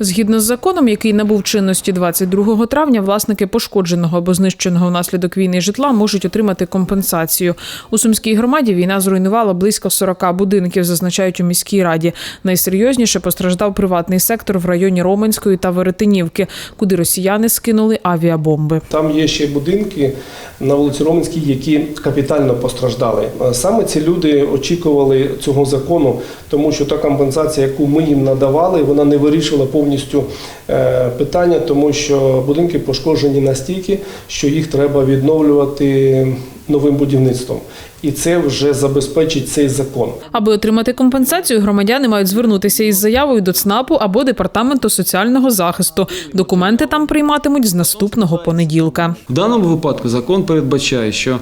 Згідно з законом, який набув чинності 22 травня, власники пошкодженого або знищеного внаслідок війни житла можуть отримати компенсацію. У сумській громаді війна зруйнувала близько 40 будинків, зазначають у міській раді. Найсерйозніше постраждав приватний сектор в районі Роменської та Веретенівки, куди росіяни скинули авіабомби. Там є ще будинки на вулиці Роменській, які капітально постраждали. Е, Саме ці люди очікували цього закону, тому що та компенсація, яку ми їм надавали, вона не вирішила повністю е, питання, тому що будинки пошкоджені настільки, що їх треба відновлювати новим будівництвом. І це вже забезпечить цей закон. Аби отримати компенсацію, громадяни мають звернутися із заявою до ЦНАПу або департаменту соціального захисту. Документи там прийматимуть з наступного понеділка. В даному випадку закон передбачає, що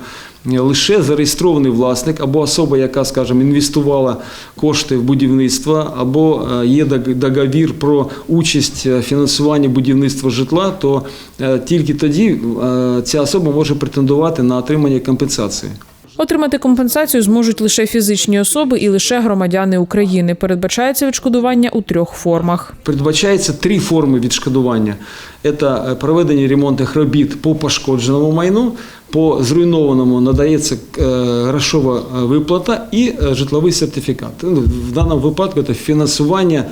лише зареєстрований власник або особа, яка, скажімо, інвестувала кошти в будівництво, або е, є дог- договір про участь е, фінансування будівництва житла, то е, тільки тоді е, ця особа може претендувати на отримання компенсації. Отримати компенсацію зможуть лише фізичні особи і лише громадяни України. Передбачається відшкодування у трьох формах. Передбачається три форми відшкодування: це е, проведення ремонтних робіт по пошкодженому майну, по зруйнованому надається е, грошова е, виплата і житловий сертифікат. Ну, В даному випадку це фінансування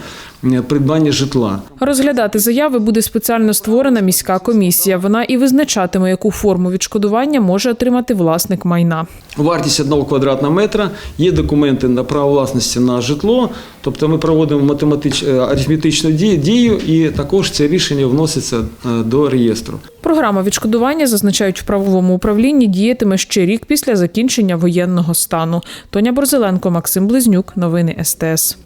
придбання житла. Розглядати заяви буде спеціально створена міська комісія. Вона і визначатиме, яку форму відшкодування може отримати власник майна. Вартість одного квадратного метра, є документи на право власності на житло, тобто ми проводимо математич... е, арифметичну дію, дію і також це рішення вноситься е, до реєстру. Програма відшкодування зазначають в правовому управлінні діятиме ще рік після закінчення воєнного стану. Тоня Борзеленко, Максим Близнюк. Новини СТС.